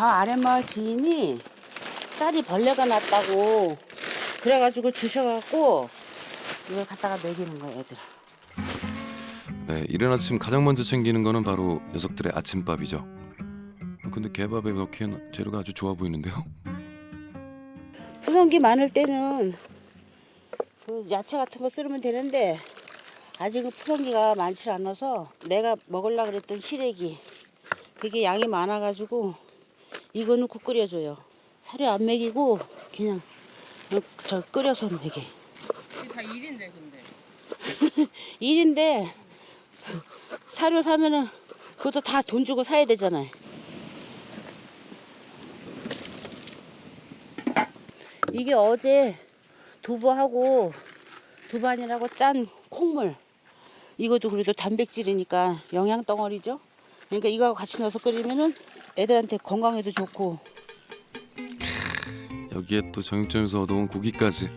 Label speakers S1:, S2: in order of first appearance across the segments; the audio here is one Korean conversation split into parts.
S1: 저 아랫마을 지인이 쌀이 벌레가 났다고 그래가지고 주셔갖고 이걸 갖다가 먹이는 거야 애들.
S2: 네, 이른 아침 가장 먼저 챙기는 거는 바로 녀석들의 아침밥이죠. 근데 개밥에 넣기엔 재료가 아주 좋아 보이는데요.
S1: 푸성기 많을 때는 그 야채 같은 거 쓰면 되는데 아직은 푸성기가 많지 않아서 내가 먹으려 그랬던 시래기 그게 양이 많아가지고 이거는 국 끓여줘요. 사료 안 먹이고 그냥 저 끓여서 먹여.
S3: 이게 다 일인데 근데
S1: 일인데 사료 사면은 그것도 다 돈 주고 사야 되잖아요. 이게 어제 두부하고 두반이라고 짠 콩물. 이것도 그래도 단백질이니까 영양 덩어리죠. 그러니까 이거하고 같이 넣어서 끓이면은 애들한테 건강에도 좋고
S2: 여기에 또 정육점에서 얻어온 고기까지.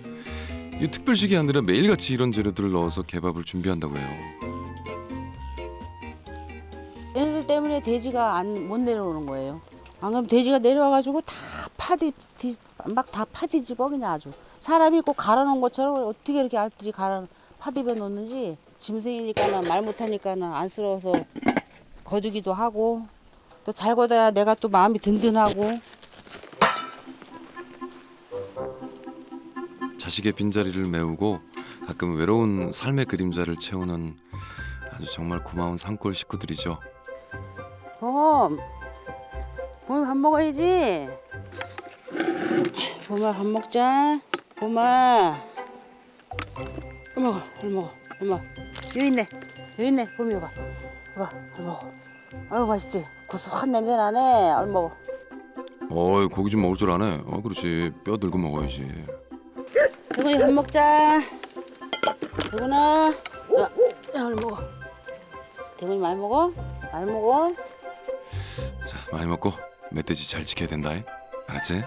S2: 이 특별식이 아니라 매일같이 이런 재료들을 넣어서 개밥을 준비한다고 해요.
S1: 얘네들 때문에 돼지가 안 못 내려오는 거예요. 안 그러면 돼지가 내려와가지고 다 파디 막 다 파디집어 그냥 아주 사람이 꼭 갈아놓은 것처럼 어떻게 이렇게 알들이 갈아 파디벼 놓는지 짐승이니까는 말 못하니까는 안쓰러워서 거두기도 하고 또잘 걷어야 내가 또 마음이 든든하고.
S2: 자식의 빈자리를 메우고 가끔 외로운 삶의 그림자를 채우는 아주 정말 고마운 산골 식구들이죠.
S1: 봄 봄이 밥 먹어야지. 봄아 밥 먹자. 봄아 밥 먹어 밥 먹어. 엄마. 여기 있네. 여기 있네. 봄이 봐 봐봐 밥 먹어. 아유 맛있지? 구수한 냄새 나네. 얼 먹어.
S2: 어이 고기 좀 먹을 줄 아네. 어 그렇지. 뼈 들고 먹어야지.
S1: 대군이 밥 먹자. 대군아. 야, 야 얼 먹어. 대군이 많이 먹어? 많이 먹어?
S2: 자 많이 먹고 멧돼지 잘 지켜야 된다. 알았지?